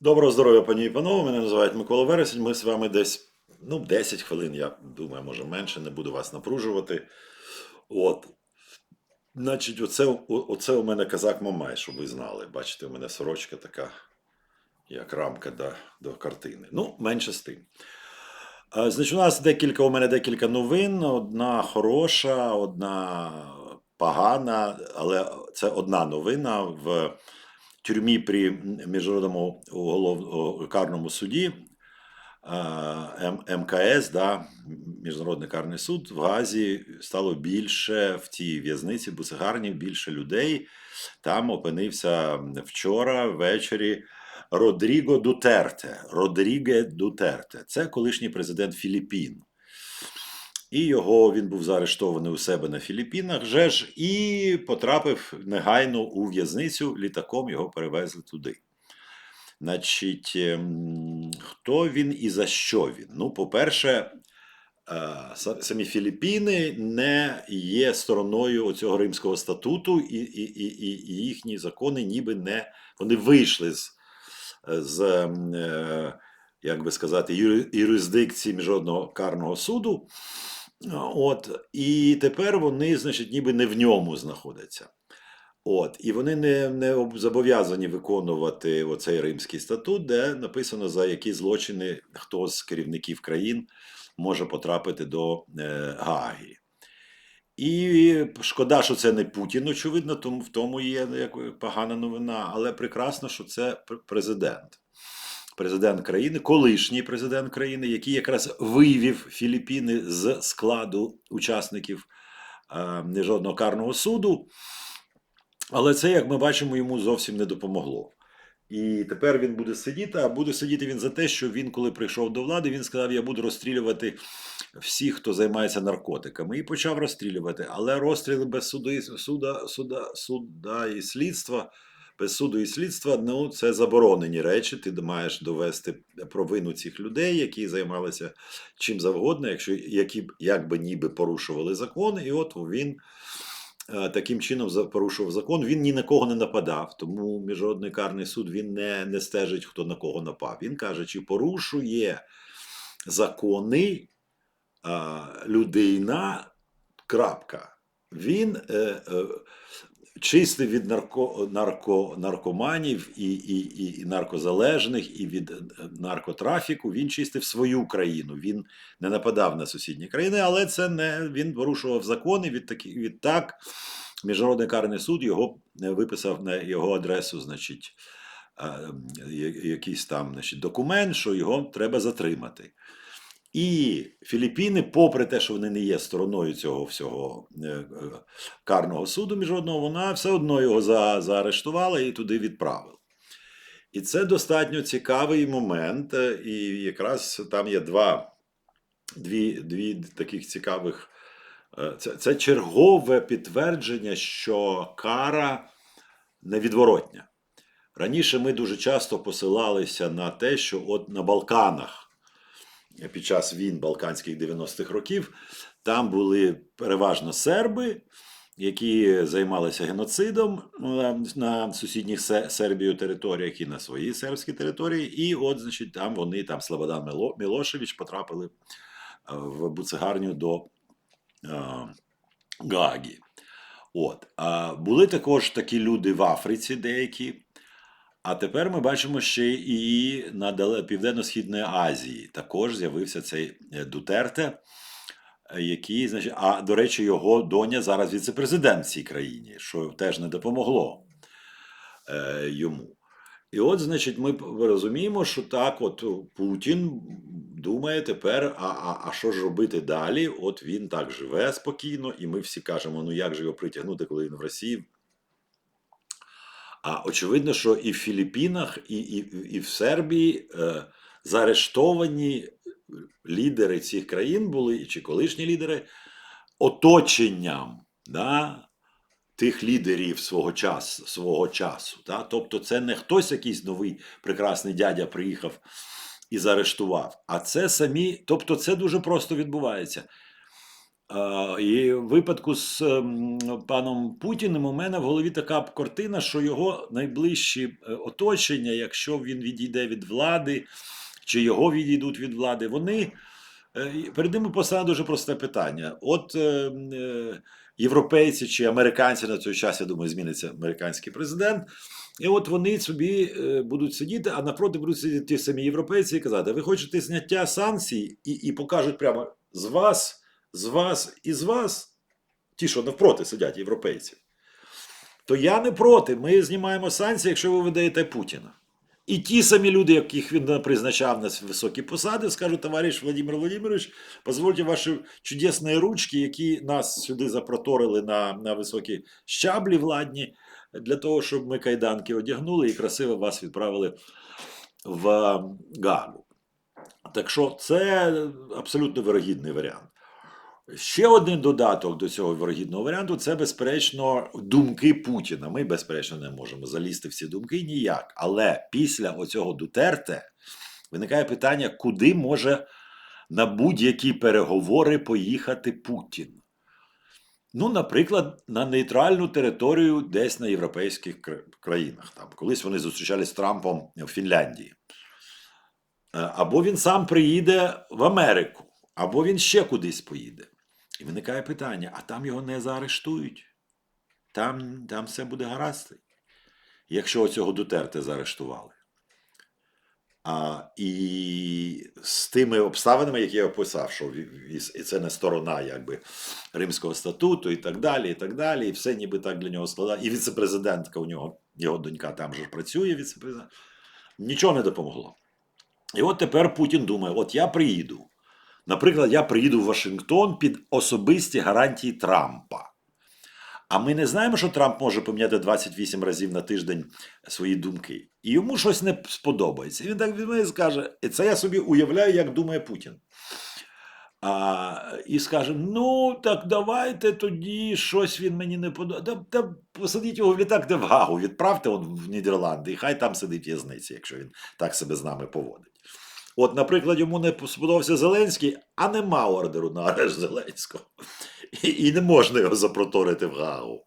Доброго здоров'я, пані і панове. Мене називають Микола Вересень. Ми з вами десь ну, 10 хвилин, я думаю, може менше, не буду вас напружувати. От. Значить, оце, оце у мене казак Мамай, щоб ви знали. Бачите, у мене сорочка така, як рамка до, до картини. Ну, менше з тим. Значить, у нас декілька, у мене декілька новин. Одна хороша, одна погана, але це одна новина в тюрмі при міжнародному уголов... карному суді МКС, да, Міжнародний карний суд в Газі стало більше в тій в'язниці Бусигарні, більше людей. Там опинився вчора ввечері Родріго Дутерте. Родріге Дутерте. Це колишній президент Філіппін. І його він був заарештований у себе на Філіппінах, же ж, і потрапив негайно у в'язницю. Літаком його перевезли туди. Значить, ем, хто він і за що він? Ну, по-перше, е, самі Філіппіни не є стороною цього Римського статуту, і, і, і, і, їхні закони ніби не вони вийшли з, з ем, е, як би сказати, юри- юрисдикції Міжнародного карного суду. От, і тепер вони, значить, ніби не в ньому знаходяться. От, і вони не, не зобов'язані виконувати оцей римський статут, де написано, за які злочини хто з керівників країн може потрапити до е, Гааги. І шкода, що це не Путін, очевидно, тому в тому є як погана новина, але прекрасно, що це президент. Президент країни, колишній президент країни, який якраз вивів Філіппіни з складу учасників е, Міжнародного карного суду. Але це, як ми бачимо, йому зовсім не допомогло. І тепер він буде сидіти, а буде сидіти він за те, що він, коли прийшов до влади, він сказав: Я буду розстрілювати всіх, хто займається наркотиками, і почав розстрілювати. Але розстріли без суду, суда, суда, суда і слідства, без суду і слідства, ну це заборонені речі. Ти маєш довести провину цих людей, які займалися чим завгодно, якщо які б як би ніби порушували закон, і от він е, таким чином порушував закон. Він ні на кого не нападав, тому міжнародний карний суд він не, не стежить, хто на кого напав. Він каже, чи порушує закони а, людина. Крапка. Він е, е, чистий від нарко, нарко, наркоманів і, і, і, наркозалежних, і від е, наркотрафіку. Він чистив свою країну. Він не нападав на сусідні країни, але це не він порушував закони. Від такі, відтак Міжнародний карний суд його е, виписав на його адресу, значить, е, якийсь там значить, документ, що його треба затримати. І Філіппіни, попри те, що вони не є стороною цього всього е, е, карного суду міжнародного, вона все одно його за, заарештувала і туди відправила. І це достатньо цікавий момент. е, І якраз там є два, дві, дві таких цікавих. Це, це чергове підтвердження, що кара невідворотня. Раніше ми дуже часто посилалися на те, що от на Балканах під час війн Балканських 90-х років там були переважно серби, які займалися геноцидом на сусідніх Сербію територіях і на своїй сербській території. І от, значить, там вони, там Слободан Мілошевич, потрапили е, в буцегарню до е, Гаагі. От. Були також такі люди в Африці, деякі. А тепер ми бачимо ще і на Південно-Східної Азії. Також з'явився цей е, Дутерте, який, значить, а до речі, його доня зараз віце-президент цій країні, що теж не допомогло е, йому. І от, значить, ми розуміємо, що так, от Путін думає тепер, а, а, а що ж робити далі? От він так живе спокійно, і ми всі кажемо: ну як же його притягнути, коли він в Росії? А очевидно, що і в Філіппінах, і, і, і в Сербії е, заарештовані лідери цих країн були, чи колишні лідери, оточенням да, тих лідерів свого часу. Свого часу да? Тобто, це не хтось якийсь новий прекрасний дядя приїхав і заарештував, а це самі, тобто, це дуже просто відбувається. І в випадку з ем, паном Путіним у мене в голові така картина, що його найближчі е, оточення, якщо він відійде від влади, чи його відійдуть від влади, вони е, перед ними постане дуже просте питання. От е, е, європейці чи американці на той час, я думаю, зміниться американський президент. І от вони собі будуть сидіти, а напроти будуть сидіти ті самі європейці і казати: ви хочете зняття санкцій, і, і покажуть прямо з вас, з вас і з вас, ті, що навпроти сидять європейці, то я не проти. Ми знімаємо санкції, якщо ви видаєте Путіна. І ті самі люди, яких він призначав на високі посади, скажуть, товариш Владимир Владимирович, позвольте ваші чудесні ручки, які нас сюди запроторили на, на високі щаблі владні, для того, щоб ми кайданки одягнули і красиво вас відправили в Гагу. Так що це абсолютно вирогідний варіант. Ще один додаток до цього вирогідного варіанту це, безперечно, думки Путіна. Ми, безперечно, не можемо залізти в ці думки ніяк. Але після оцього Дутерте виникає питання, куди може на будь-які переговори поїхати Путін. Ну, наприклад, на нейтральну територію десь на європейських країнах. Там колись вони зустрічались з Трампом в Фінляндії. Е, Або він сам приїде в Америку, або він ще кудись поїде. І виникає питання: а там його не заарештують. Там, там все буде гаразд. Якщо оцього Дутерте заарештували. А, і з тими обставинами, які я описав, що і це не сторона якби, Римського статуту, і так далі, і так далі. І все ніби так для нього складає. І віцепрезидентка у нього, його донька там же працює, віцепрезидент. Нічого не допомогло. І от тепер Путін думає: от я приїду. Наприклад, я приїду в Вашингтон під особисті гарантії Трампа. А ми не знаємо, що Трамп може поміняти 28 разів на тиждень свої думки. І йому щось не сподобається. І він так візьме і скаже: і це я собі уявляю, як думає Путін. А, і скаже: ну, так давайте тоді щось він мені не подобається. Та, та посадіть його в літак, де в Гагу, відправте он в Нідерланди, і хай там сидить в в'язниці, якщо він так себе з нами поводить. От, наприклад, йому не сподобався Зеленський, а нема ордеру на арешт Зеленського. І, і не можна його запроторити в Гагу.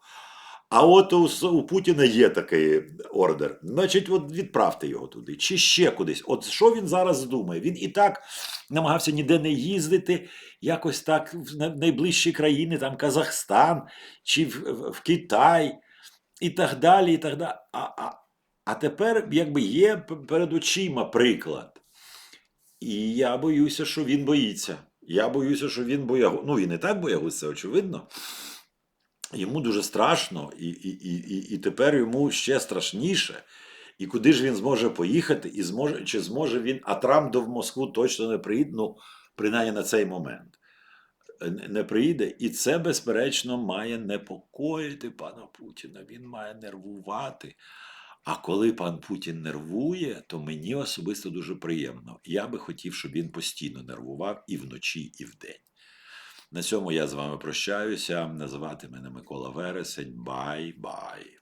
А от у, у Путіна є такий ордер. Значить, от відправте його туди, чи ще кудись. От що він зараз думає? Він і так намагався ніде не їздити, якось так в найближчі країни, там Казахстан чи в, в, Китай, і так далі. і так далі. А, а, а тепер якби є перед очима приклад. І я боюся, що він боїться. Я боюся, що він боягуз. Ну, він і так боягуз, це очевидно. Йому дуже страшно, і, і, і, і, тепер йому ще страшніше. І куди ж він зможе поїхати, і зможе, чи зможе він, а Трамп до в Москву точно не приїде, ну, принаймні на цей момент. е, Не приїде, і це, безперечно, має непокоїти пана Путіна. Він має нервувати. А коли пан Путін нервує, то мені особисто дуже приємно. Я би хотів, щоб він постійно нервував і вночі, і вдень. На цьому я з вами прощаюся. Називати мене Микола Вересень. Бай-бай.